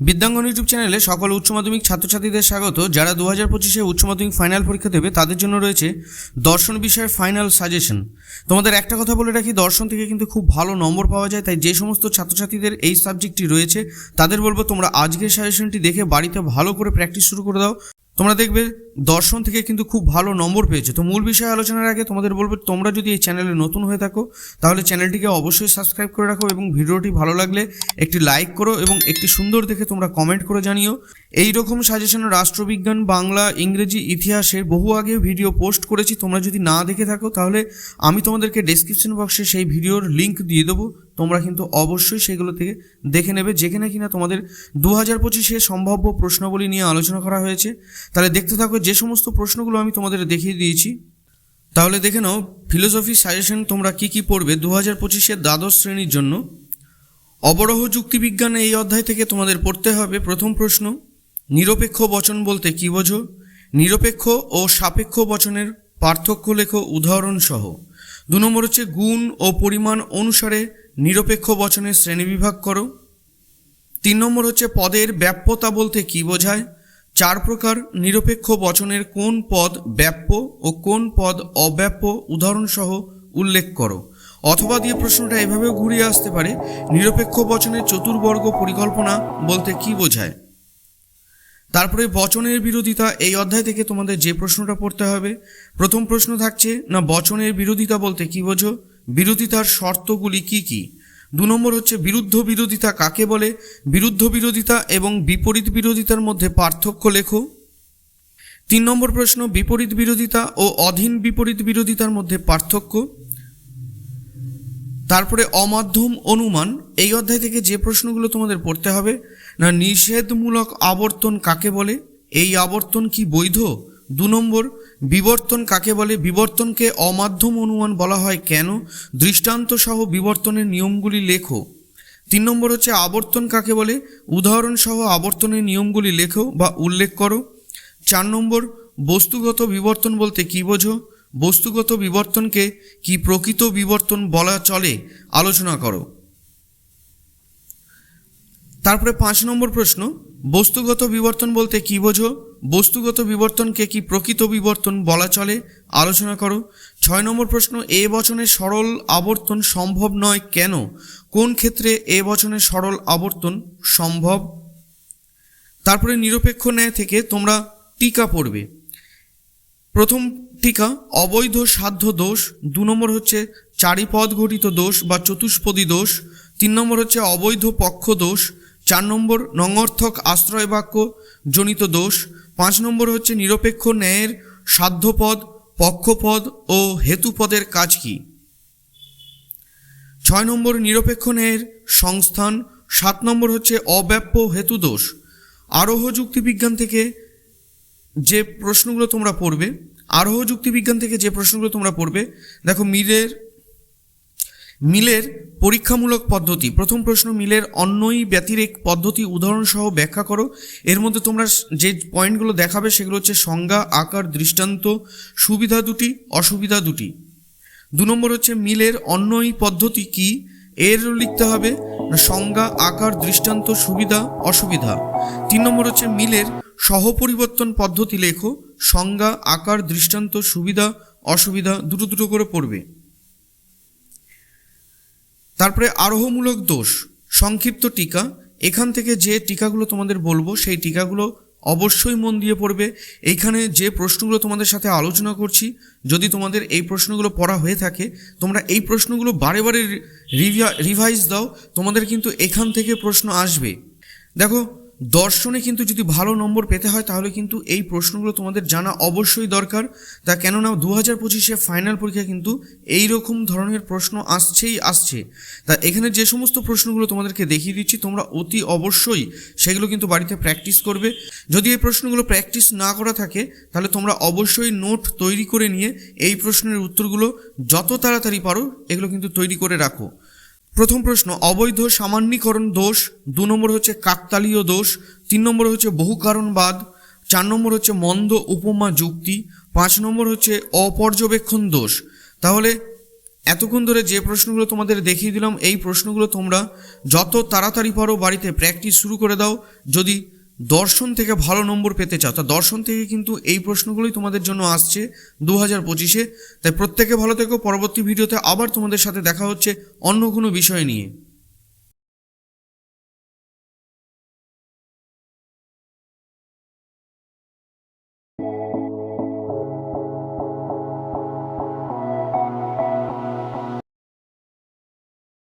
বিদ্যাঙ্গন YouTube চ্যানেলে সকল উচ্চ মাধ্যমিক ছাত্রছাত্রীদের স্বাগত। যারা দু হাজার পঁচিশে উচ্চ মাধ্যমিক ফাইনাল পরীক্ষা দেবে, তাদের জন্য রয়েছে দর্শন বিষয়ের ফাইনাল সাজেশন। তোমাদের একটা কথা বলে রাখি, দর্শন থেকে কিন্তু খুব ভালো নম্বর পাওয়া যায়, তাই যে সমস্ত ছাত্রছাত্রীদের এই সাবজেক্টটি রয়েছে, তাদের বলব তোমরা আজকের সাজেশনটি দেখে বাড়িতে ভালো করে প্র্যাকটিস শুরু করে দাও। তোমরা দেখবে দর্শন থেকে কিন্তু খুব ভালো নম্বর পেয়েছে। তো মূল বিষয় আলোচনার আগে তোমাদের বলব, তোমরা যদি এই চ্যানেলে নতুন হয়ে থাকো, তাহলে চ্যানেলটিকে অবশ্যই সাবস্ক্রাইব করে রাখো এবং ভিডিওটি ভালো লাগলে একটি লাইক করো এবং একটি সুন্দর দেখে তোমরা কমেন্ট করে জানিও। এই রকম সাজেশন রাষ্ট্রবিজ্ঞান, বাংলা, ইংরেজি ইতিহাসে বহু আগে ভিডিও পোস্ট করেছি, তোমরা যদি না দেখে থাকো, তাহলে আমি তোমাদেরকে ডেসক্রিপশন বক্সে সেই ভিডিওর লিঙ্ক দিয়ে দেবো। তোমরা কিন্তু অবশ্যই সেগুলো থেকে দেখে নেবে, যেখানে কিনা তোমাদের দু হাজার পঁচিশে সম্ভাব্য প্রশ্নাবলী নিয়ে আলোচনা করা হয়েছে। তাহলে দেখতে থাকো যে সমস্ত প্রশ্নগুলো আমি তোমাদের দেখিয়ে দিয়েছি, তাহলে দেখে নাও ফিলোসফি সাজেশন তোমরা কি কি পড়বে দু হাজার পঁচিশের দ্বাদশ শ্রেণির জন্য। অবরোহ যুক্তিবিজ্ঞানে এই অধ্যায় থেকে তোমাদের পড়তে হবে। প্রথম প্রশ্ন, নিরপেক্ষ বচন বলতে কী বোঝো? নিরপেক্ষ ও সাপেক্ষ বচনের পার্থক্য লেখো উদাহরণ সহ দু নম্বর হচ্ছে, গুণ ও পরিমাণ অনুসারে নিরপেক্ষ বচনের শ্রেণীবিভাগ করো। তিন নম্বর হচ্ছে, পদের ব্যাপ্যতা বলতে কী বোঝায়? চার প্রকার নিরপেক্ষ বচনের কোন পদ ব্যাপ্য ও কোন পদ অব্যাপ্য উদাহরণসহ উল্লেখ করো। অথবা দিয়ে প্রশ্নটা এভাবেও ঘুরিয়ে আসতে পারে, নিরপেক্ষ বচনের চতুর্বর্গ পরিকল্পনা বলতে কি বোঝায়? তারপরে বচনের বিরোধিতা, এই অধ্যায় থেকে তোমাদের যে প্রশ্নটা পড়তে হবে। প্রথম প্রশ্ন থাকছে, না বচনের বিরোধিতা বলতে কি বোঝো? বিরোধিতার শর্তগুলি কি কি? দু নম্বর হচ্ছে বিরুদ্ধ বিরোধিতা কাকে বলে? বিরুদ্ধ বিরোধিতা এবং বিপরীত বিরোধিতার মধ্যে পার্থক্য লেখো। তিন নম্বর প্রশ্ন, বিপরীত বিরোধিতা ও অধীন বিপরীত বিরোধিতার মধ্যে পার্থক্য। তারপরে অমাধ্যম অনুমান, এই অধ্যায় থেকে যে প্রশ্নগুলো তোমাদের পড়তে হবে, না নিষেধমূলক আবর্তন কাকে বলে? এই আবর্তন কি বৈধ? দু নম্বর বিবর্তন কাকে বলে? বিবর্তনকে অমাধ্যম অনুমান বলা হয় কেন? দৃষ্টান্ত সহ বিবর্তনের নিয়মগুলি লেখো। তিন নম্বর হচ্ছে আবর্তন কাকে বলে? উদাহরণ সহ আবর্তনের নিয়মগুলি লেখো বা উল্লেখ করো। চার নম্বর, বস্তুগত বিবর্তন বলতে কী বোঝো? বস্তুগত বিবর্তনকে কি প্রকৃত বিবর্তন বলা চলে? আলোচনা করো। তারপরে পাঁচ নম্বর প্রশ্ন, বস্তুগত বিবর্তন বলতে কি বোঝো? বস্তুগত বিবর্তনকে কি প্রকৃত বিবর্তন বলা চলে? আলোচনা করো। ছয় নম্বর প্রশ্ন, এ বচনের সরল আবর্তন সম্ভব নয় কেন? কোন ক্ষেত্রে এ বচনের সরল আবর্তন সম্ভব? তারপরে নিরপেক্ষ ন্যায় থেকে তোমরা টিকা পড়বে। প্রথম টিকা, অবৈধ সাধ্য দোষ। দু নম্বর হচ্ছে চারিপদ ঘটিত দোষ বা চতুষ্পদী দোষ। তিন নম্বর হচ্ছে অবৈধ পক্ষ দোষ। চার নম্বর নঙর্থক আশ্রয় বাক্য জনিত দোষ। পাঁচ নম্বর হচ্ছে নিরপেক্ষ ন্যায়ের সাধ্যপদ, পক্ষপদ ও হেতুপদের কাজ কি? ছয় নম্বর নিরপেক্ষ ন্যায়ের সংস্থান, সাত নম্বর হচ্ছে অব্যাপ্য হেতুদোষ। আরোহ যুক্তিবিজ্ঞান থেকে যে প্রশ্নগুলো তোমরা পড়বে, আরোহ যুক্তিবিজ্ঞান থেকে যে প্রশ্নগুলো তোমরা পড়বে, দেখো মিলের মিলের পরীক্ষামূলক পদ্ধতি। প্রথম প্রশ্ন, মিলের অন্যই ব্যতিরেক পদ্ধতি উদাহরণসহ ব্যাখ্যা করো। এর মধ্যে তোমরা যে পয়েন্টগুলো দেখাবে সেগুলো হচ্ছে সংজ্ঞা, আকার, দৃষ্টান্ত, সুবিধা দুটি, অসুবিধা দুটি। দু নম্বর হচ্ছে মিলের অন্যই পদ্ধতি কি? এর লিখতে হবে, সংজ্ঞা, আকার, দৃষ্টান্ত, সুবিধা, অসুবিধা। তিন নম্বর হচ্ছে মিলের সহপরিবর্তন পদ্ধতি লেখো, সংজ্ঞা, আকার, দৃষ্টান্ত, সুবিধা, অসুবিধা, দুটো দুটো করে পড়বে। তারপরে আরোহমূলক দোষ, সংক্ষিপ্ত টিকা। এখান থেকে যে টিকাগুলো তোমাদের বলব, সেই টিকাগুলো অবশ্যই মন দিয়ে পড়বে। এইখানে যে প্রশ্নগুলো তোমাদের সাথে আলোচনা করছি, যদি তোমাদের এই প্রশ্নগুলো পড়া হয়ে থাকে, তোমরা এই প্রশ্নগুলো বারে বারে রিভাইজ দাও। তোমাদের কিন্তু এখান থেকে প্রশ্ন আসবে। দেখো দর্শনে কিন্তু যদি ভালো নম্বর পেতে হয়, তাহলে কিন্তু এই প্রশ্নগুলো তোমাদের জানা অবশ্যই দরকার। তা কেননা দু হাজার পঁচিশে ফাইনাল পরীক্ষা কিন্তু এই রকম ধরনের প্রশ্ন আসছেই আসছে। তা এখানে যে সমস্ত প্রশ্নগুলো তোমাদেরকে দেখিয়ে দিচ্ছি, তোমরা অতি অবশ্যই সেগুলো কিন্তু বাড়িতে প্র্যাকটিস করবে। যদি এই প্রশ্নগুলো প্র্যাকটিস না করা থাকে, তাহলে তোমরা অবশ্যই নোট তৈরি করে নিয়ে এই প্রশ্নের উত্তরগুলো যত তাড়াতাড়ি পারো, এগুলো কিন্তু তৈরি করে রাখো। প্রথম প্রশ্ন, অবৈধ সামান্যীকরণ দোষ, দু নম্বর হচ্ছে কাকতালীয় দোষ, তিন নম্বর হচ্ছে বহু কারণবাদ চার নম্বর হচ্ছে মন্দ উপমা যুক্তি, পাঁচ নম্বর হচ্ছে অপর্যবেক্ষণ দোষ। তাহলে এতক্ষণ ধরে যে প্রশ্নগুলো তোমাদের দেখিয়ে দিলাম, এই প্রশ্নগুলো তোমরা যত তাড়াতাড়ি পারো বাড়িতে প্র্যাকটিস শুরু করে দাও। যদি দর্শন থেকে ভালো নম্বর পেতে চাও। তা দর্শন থেকে কিন্তু এই প্রশ্নগুলোই তোমাদের জন্য আসছে দু হাজার পঁচিশে। তাই প্রত্যেকে ভালো থেকো। পরবর্তী ভিডিওতে আবার তোমাদের সাথে দেখা হচ্ছে অন্য কোনো বিষয় নিয়ে।